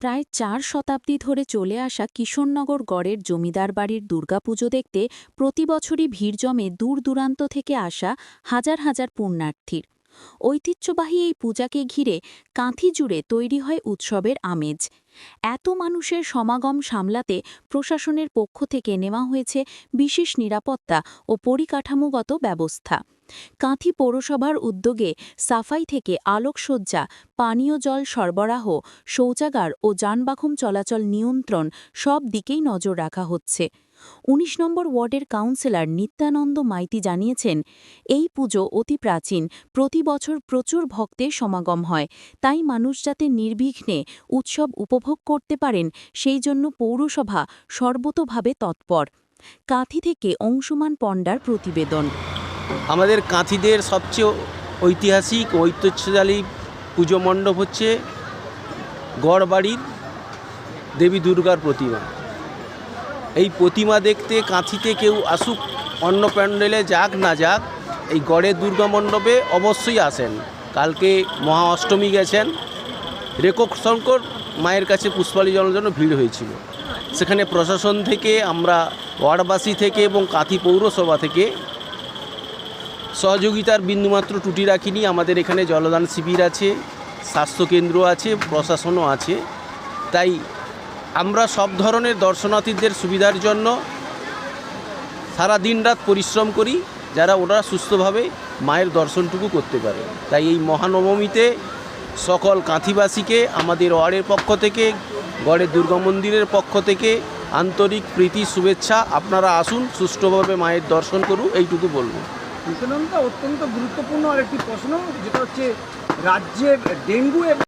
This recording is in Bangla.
প্রায় চার শতাব্দী ধরে চলে আসা কিশোরনগর গড়ের জমিদার বাড়ির দুর্গাপুজো দেখতে প্রতি বছরই ভিড় জমে দূর দূরান্ত থেকে আসা হাজার হাজার পুণ্যার্থীর। ঐতিহ্যবাহী এই পূজাকে ঘিরে কাঁথি জুড়ে তৈরি হয় উৎসবের আমেজ। এত মানুষের সমাগম সামলাতে প্রশাসনের পক্ষ থেকে নেওয়া হয়েছে বিশেষ নিরাপত্তা ও পরিকাঠামোগত ব্যবস্থা। কাঁথি পৌরসভার উদ্যোগে সাফাই থেকে আলোকসজ্জা, পানীয় জল সরবরাহ, শৌচাগার ও যানবাহন চলাচল নিয়ন্ত্রণ সব দিকেই নজর রাখা হচ্ছে। ১৯ নম্বর ওয়ার্ডের কাউন্সিলর নিত্যানন্দ মাইতি জানিয়েছেন, এই পুজো অতি প্রাচীন, প্রতি বছর প্রচুর ভক্তের সমাগম হয়, তাই মানুষ যাতে নির্বিঘ্নে উৎসব উপভোগ করতে পারেন, সেই জন্য পৌরসভা সর্বতোভাবে তৎপর। কাঁথি থেকে অংশুমান পণ্ডার প্রতিবেদন। আমাদের কাঁথিদের সবচেয়ে ঐতিহাসিক ঐতিহ্যশালী পুজো মণ্ডপ হচ্ছে গড়বাড়ির দেবী দুর্গার প্রতিমা। এই প্রতিমা দেখতে কাঁথিতে কেউ আসুক, অন্য প্যান্ডেলে যাক না যাক, এই গড়ের দুর্গা মণ্ডপে অবশ্যই আসেন। কালকে মহা অষ্টমী গেছেন রেকক শঙ্কর মায়ের কাছে পুষ্পালি জলের জন্য ভিড় হয়েছিল। সেখানে প্রশাসন থেকে, আমরা ওয়ার্ডবাসী থেকে এবং কাঁথি পৌরসভা থেকে সহযোগিতার বিন্দুমাত্র ত্রুটি রাখিনি। আমাদের এখানে জলদান শিবির আছে স্বাস্থ্যকেন্দ্র আছে, প্রশাসনও আছে। তাই আমরা সব ধরনের দর্শনার্থীদের সুবিধার জন্য সারা দিন রাত পরিশ্রম করি, যারা ওরা সুস্থভাবে মায়ের দর্শনটুকু করতে পারে। তাই এই মহানবমীতে সকল কাঁথিবাসীকে, আমাদের ওয়ার্ডের পক্ষ থেকে গড়ের দুর্গা মন্দিরের পক্ষ থেকে আন্তরিক প্রীতি, শুভেচ্ছা। আপনারা আসুন, সুষ্ঠুভাবে মায়ের দর্শন করুন এইটুকু বলব। নিত্যানন্দা অত্যন্ত গুরুত্বপূর্ণ আরেকটি প্রশ্ন যেটা হচ্ছে রাজ্যের ডেঙ্গু এবং